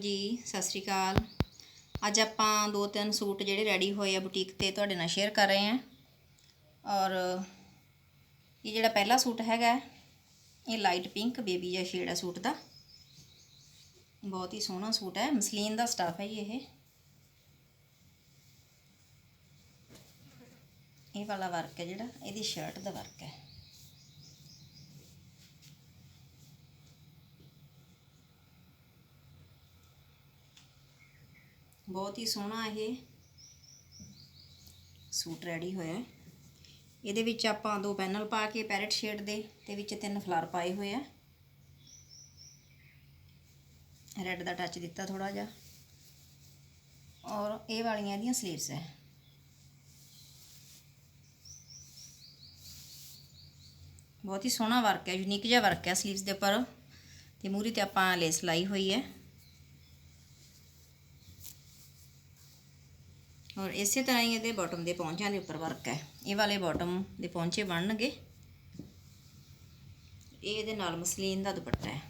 ਜੀ, ਸਤਿ ਸ਼੍ਰੀ ਅਕਾਲ। ਅੱਜ ਆਪਾਂ ਦੋ ਤਿੰਨ ਸੂਟ ਜਿਹੜੇ ਰੈਡੀ ਹੋਏ ਆ ਬੁਟੀਕ ਤੇ, ਤੁਹਾਡੇ ਨਾਲ ਸ਼ੇਅਰ ਕਰ ਰਹੇ ਹਾਂ ਔਰ ਇਹ ਜਿਹੜਾ ਪਹਿਲਾ ਸੂਟ ਹੈਗਾ, ਇਹ ਲਾਈਟ ਪਿੰਕ ਬੇਬੀ ਜਿਹਾ ਸ਼ੇਡ ਹੈ ਸੂਟ ਦਾ। ਬਹੁਤ ਹੀ ਸੋਹਣਾ ਸੂਟ ਹੈ, ਮਸਲੀਨ ਦਾ ਸਟਾਫ ਹੈ ਜੀ ਇਹ। ਇਹ ਵਾਲਾ ਵਰਕ ਹੈ ਜਿਹੜਾ, ਇਹਦੀ ਸ਼ਰਟ ਦਾ ਵਰਕ ਹੈ। ਬਹੁਤ ਹੀ ਸੋਹਣਾ ਇਹ ਸੂਟ ਰੈਡੀ ਹੋਇਆ ਇਹਦੇ ਵਿੱਚ ਆਪਾਂ ਦੋ ਪੈਨਲ ਪਾ ਕੇ ਪੈਰਟ ਸ਼ੇਡ ਦੇ ਤੇ ਵਿੱਚ ਤਿੰਨ ਫਲਾਰ ਪਾਏ ਹੋਏ ਆ। ਰੈੱਡ ਦਾ ਟੱਚ ਦਿੱਤਾ ਥੋੜਾ ਜਿਹਾ। ਔਰ ਇਹ ਵਾਲੀਆਂ ਇਹਦੀਆਂ ਸਲੀਵਸ ਹੈ। ਬਹੁਤ ਹੀ ਸੋਹਣਾ ਵਰਕ ਹੈ ਯੂਨੀਕ ਜਿਹਾ ਵਰਕ ਹੈ ਸਲੀਵਸ ਦੇ ਉੱਪਰ। ਤੇ ਮੂਰੀ ਤੇ ਆਪਾਂ ਲੇਸ ਲਾਈ ਹੋਈ ਹੈ। ਔਰ ਇਸੇ ਤਰ੍ਹਾਂ ਹੀ ਇਹਦੇ ਬਾਟਮ ਦੇ ਪੌਂਚਿਆਂ ਦੇ ਉੱਪਰ ਵਰਕ ਹੈ। ਇਹ ਵਾਲੇ ਬਾਟਮ ਦੇ ਪੌਂਚੇ ਬਣਨਗੇ। ਇਹ ਇਹਦੇ ਨਾਲ ਮਸਲੀਨ ਦਾ ਦੁਪੱਟਾ ਹੈ।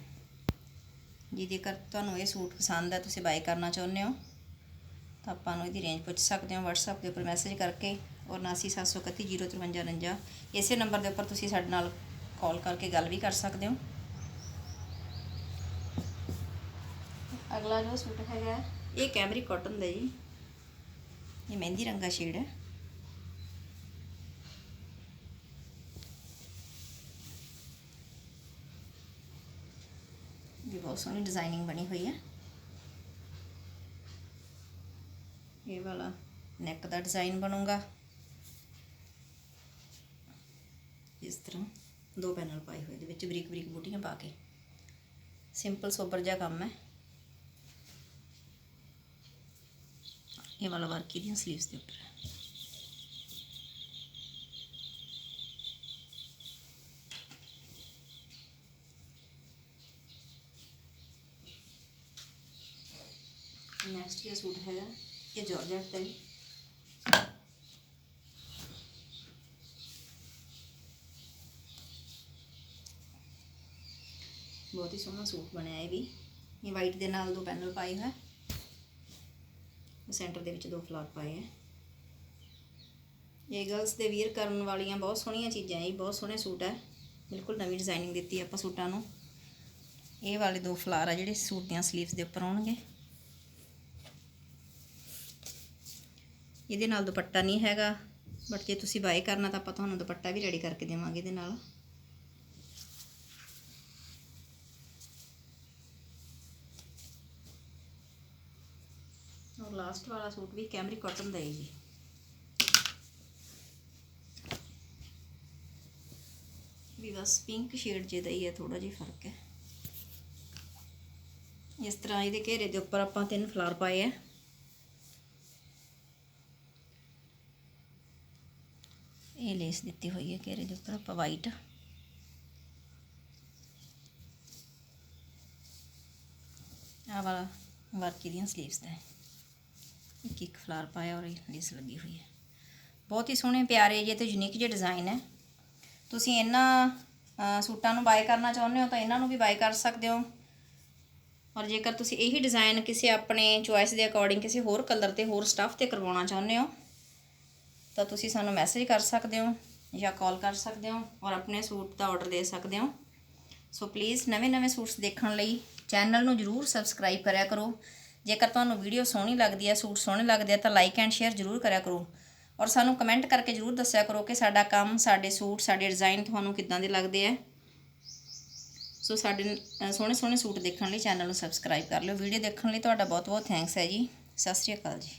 ਜੀ ਜੇਕਰ ਤੁਹਾਨੂੰ ਇਹ ਸੂਟ ਪਸੰਦ ਹੈ, ਤੁਸੀਂ ਬਾਈ ਕਰਨਾ ਚਾਹੁੰਦੇ ਹੋ, ਤਾਂ ਆਪਾਂ ਨੂੰ ਇਹਦੀ ਰੇਂਜ ਪੁੱਛ ਸਕਦੇ ਹੋ WhatsApp ਦੇ ਉੱਪਰ ਮੈਸੇਜ ਕਰਕੇ ਔਰ 7973305349 ਇਸੇ ਨੰਬਰ ਦੇ ਉੱਪਰ ਤੁਸੀਂ ਸਾਡੇ ਨਾਲ ਕਾਲ ਕਰਕੇ ਗੱਲ ਵੀ ਕਰ ਸਕਦੇ ਹੋ। ਅਗਲਾ ਜੋ ਸੂਟ ਹੈਗਾ, ਇਹ ਕੈਮਰੀ ਕਾਟਨ ਦਾ ਜੀ। ਇਹ ਮਹਿੰਦੀ ਰੰਗਾ ਸ਼ੇਡ ਹੈ ਇਹ ਬਹੁਤ ਸੋਹਣੀ ਡਿਜ਼ਾਈਨਿੰਗ ਬਣੀ ਹੋਈ ਹੈ ਇਹ ਵਾਲਾ ਨੈਕ ਦਾ ਡਿਜ਼ਾਈਨ ਬਣੂਗਾ ਇਸ ਤਰ੍ਹਾਂ ਦੋ ਪੈਨਲ ਪਾਏ ਹੋਏ ਦੇ ਵਿੱਚ ਬਰੀਕ ਬਰੀਕ ਬੂਟੀਆਂ ਪਾ ਕੇ। ਸਿੰਪਲ ਸੋਬਰ ਜਿਹਾ ਕੰਮ ਹੈ। ਇਹ ਵਾਲਾ ਵਰਕ ਇਹਦੀਆਂ ਸਲੀਵਸ ਦੇ ਉੱਪਰ ਹੈ ਨੈਕਸਟ ਇਹ ਸੂਟ ਹੈਗਾ। ਇਹ ਜਾਰਜਟ ਦਾ ਹੀ। ਬਹੁਤ ਹੀ ਸੋਹਣਾ ਸੂਟ ਬਣਿਆ ਇਹ ਵੀ। ਇਹ ਵਾਈਟ ਦੇ ਨਾਲ ਦੋ ਪੈਨਲ ਪਾਏ ਹੋਏ। ਸੈਂਟਰ ਦੇ ਵਿੱਚ ਦੋ ਫਲਾਰ ਪਾਏ ਹੈ ਇਹ ਗਰਲਸ ਦੇ ਵੀਅਰ ਕਰਨ ਵਾਲੀਆਂ ਬਹੁਤ ਸੋਹਣੀਆਂ ਚੀਜ਼ਾਂ ਇਹ ਬਹੁਤ ਸੋਹਣੇ ਸੂਟ ਹੈ ਬਿਲਕੁਲ ਨਵੀਂ ਡਿਜ਼ਾਈਨਿੰਗ ਦਿੱਤੀ ਆਪਾਂ ਸੂਟਾਂ ਨੂੰ। ਇਹ ਵਾਲੇ ਦੋ ਫਲਾਰ ਆ ਜਿਹੜੇ ਸੂਟ ਦੀਆਂ ਸਲੀਵਸ ਦੇ ਉੱਪਰ ਆਉਣਗੇ। ਇਹਦੇ ਨਾਲ ਦੁਪੱਟਾ ਨਹੀਂ ਹੈਗਾ ਬਟ ਜੇ ਤੁਸੀਂ ਬਾਏ ਕਰਨਾ ਤਾਂ ਆਪਾਂ ਤੁਹਾਨੂੰ ਦੁਪੱਟਾ ਵੀ ਰੈਡੀ ਕਰਕੇ ਦੇਵਾਂਗੇ ਇਹਦੇ ਨਾਲ। ਔਰ ਲਾਸਟ ਵਾਲਾ ਸੂਟ ਵੀ ਕੈਮਰੀ ਕਾਟਨ ਦਾ ਹੈ ਜੀ ਵੀ ਬਸ ਪਿੰਕ ਸ਼ੇਡ ਜਿਹਦਾ ਹੀ ਹੈ ਥੋੜਾ ਜਿਹਾ ਫ਼ਰਕ ਹੈ। ਇਸ ਤਰ੍ਹਾਂ ਇਹਦੇ ਘੇਰੇ ਦੇ ਉੱਪਰ ਆਪਾਂ ਤਿੰਨ ਫਲਾਰ ਪਾਏ ਆ ਇਹ ਲੇਸ ਦਿੱਤੀ ਹੋਈ ਹੈ ਘੇਰੇ ਦੇ ਉੱਪਰ, ਆਪਾਂ ਵਾਈਟ ਆ ਵਾਲਾ ਵਰਕ ਦੀਆਂ ਸਲੀਵਸ ਦਾ ਹੈ। ਇੱਕ ਇੱਕ ਫਲਾਰ ਪਾਇਆ ਔਰ ਲੇਸ ਲੱਗੀ ਹੋਈ ਹੈ। ਬਹੁਤ ਹੀ ਸੋਹਣੇ ਪਿਆਰੇ ਜਿਹੇ ਤੇ ਯੂਨੀਕ ਜਿਹੇ ਡਿਜ਼ਾਈਨ ਹੈ। ਤੁਸੀਂ ਇਹਨਾਂ ਸੂਟਾਂ ਨੂੰ ਬਾਏ ਕਰਨਾ ਚਾਹੁੰਦੇ ਹੋ ਤਾਂ ਇਹਨਾਂ ਨੂੰ ਵੀ ਬਾਏ ਕਰ ਸਕਦੇ ਹੋ। ਔਰ ਜੇਕਰ ਤੁਸੀਂ ਇਹੀ ਡਿਜ਼ਾਈਨ ਕਿਸੇ ਆਪਣੇ ਚੁਆਇਸ ਦੇ ਅਕੋਰਡਿੰਗ ਕਿਸੇ ਹੋਰ ਕਲਰ ਤੇ ਹੋਰ ਸਟੱਫ ਤੇ ਕਰਵਾਉਣਾ ਚਾਹੁੰਦੇ ਹੋ, ਤਾਂ ਤੁਸੀਂ ਸਾਨੂੰ ਮੈਸੇਜ ਕਰ ਸਕਦੇ ਹੋ ਜਾਂ ਕਾਲ ਕਰ ਸਕਦੇ ਹੋ ਔਰ ਆਪਣੇ ਸੂਟ ਦਾ ਆਰਡਰ ਦੇ ਸਕਦੇ ਹੋ। ਸੋ ਪਲੀਜ਼ ਨਵੇਂ-ਨਵੇਂ ਸੂਟਸ ਦੇਖਣ ਲਈ ਚੈਨਲ ਨੂੰ ਜਰੂਰ ਸਬਸਕ੍ਰਾਈਬ ਕਰਿਆ ਕਰੋ। ਜੇਕਰ ਤੁਹਾਨੂੰ ਵੀਡੀਓ ਸੋਹਣੀ ਲੱਗਦੀ ਹੈ, ਸੂਟ ਸੋਹਣੇ ਲੱਗਦੇ ਆ, ਤਾਂ ਲਾਈਕ ਐਂਡ ਸ਼ੇਅਰ ਜਰੂਰ ਕਰਿਆ ਕਰੋ। ਔਰ ਸਾਨੂੰ ਕਮੈਂਟ ਕਰਕੇ ਜਰੂਰ ਦੱਸਿਆ ਕਰੋ ਕਿ ਸਾਡਾ ਕੰਮ, ਸਾਡੇ ਸੂਟ, ਸਾਡੇ ਡਿਜ਼ਾਈਨ ਤੁਹਾਨੂੰ ਕਿੱਦਾਂ ਦੇ ਲੱਗਦੇ ਆ। ਸੋ ਸਾਡੇ ਸੋਹਣੇ ਸੋਹਣੇ ਸੂਟ ਦੇਖਣ ਲਈ ਚੈਨਲ ਨੂੰ ਸਬਸਕ੍ਰਾਈਬ ਕਰ ਲਿਓ। ਵੀਡੀਓ ਦੇਖਣ ਲਈ ਤੁਹਾਡਾ ਬਹੁਤ ਬਹੁਤ ਥੈਂਕਸ ਹੈ ਜੀ। ਸਤਿ ਸ਼੍ਰੀ ਅਕਾਲ ਜੀ।